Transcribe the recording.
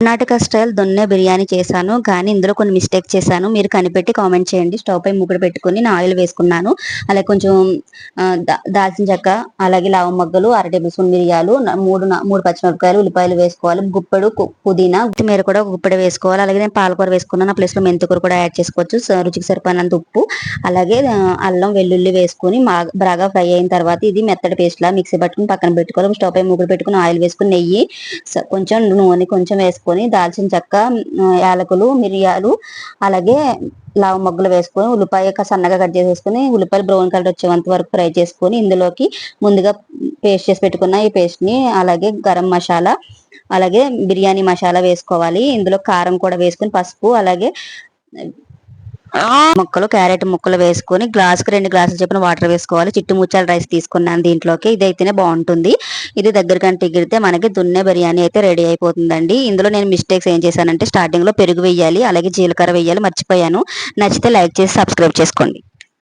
Karnataka style దొన్నె బిర్యానీ చేశాను కానీ ఇందులో కొన్ని మిస్టేక్ చేశాను. మీరు కనిపెట్టి కామెంట్ చేయండి. స్టవ్ పై ముగ్గురు పెట్టుకుని నేను ఆయిల్ వేసుకున్నాను. అలాగే కొంచెం దా- దాల్చిన చెక్క అలాగే లావ మొగ్గలు అర టేబుల్ స్పూన్ మిరియాలు మూడు మూడు పచ్చిమిరపకాయలు ఉల్లిపాయలు వేసుకోవాలి గుప్పెడు పుదీనా కొత్తిమీర కూడా గుప్పెడు వేసుకోవాలి. అలాగే నేను పాలకూర వేసుకున్నాను. ఆ ప్లేస్లో మెంతికూర కూడా యాడ్ చేసుకోవచ్చు. రుచికి సరిపోయినంత ఉప్పు. అలాగే అల్లం వెల్లుల్లి వేసుకుని మా- బాగా ఫ్రై అయిన తర్వాత ఇది మెత్తడి పేస్ట్ లా మిక్సీ పట్టుకుని పక్కన పెట్టుకోవాలి. స్టవ్ పై ముగ్గురు పెట్టుకుని ఆయిల్ వేసుకుని నెయ్యి స- కొంచెం నూనె కొంచెం వేసుకొని దాల్చిన చెక్క యాలకులు మిరియాలు అలాగే లావ మొగ్గలు వేసుకొని ఉల్లిపాయ సన్నగా కట్ చేసేసుకొని ఉల్లిపాయలు బ్రౌన్ కలర్ వచ్చేంత వరకు ఫ్రై చేసుకొని ఇందులోకి ముందుగా పేస్ట్ చేసి పెట్టుకున్న ఈ పేస్ట్ని అలాగే గరం మసాలా అలాగే బిర్యానీ మసాలా వేసుకోవాలి. ఇందులో కారం కూడా వేసుకొని పసుపు అలాగే ముక్కలు క్యారెట్ ముక్కలు వేసుకొని గ్లాస్కి రెండు గ్లాసులు చెప్పిన వాటర్ వేసుకోవాలి. చిట్టు ముచ్చాల రైస్ తీసుకున్నాను దీంట్లోకి. ఇది అయితేనే బాగుంటుంది. ఇది దగ్గరకంటే ఎగిరితే మనకి దున్నె బిర్యానీ అయితే రెడీ అయిపోతుందండి. ఇందులో నేను మిస్టేక్స్ ఏం చేశానంటే స్టార్టింగ్లో పెరుగు వేయాలి అలాగే జీలకర్ర వేయాలి మర్చిపోయాను. నచ్చితే లైక్ చేసి సబ్స్క్రైబ్ చేసుకోండి.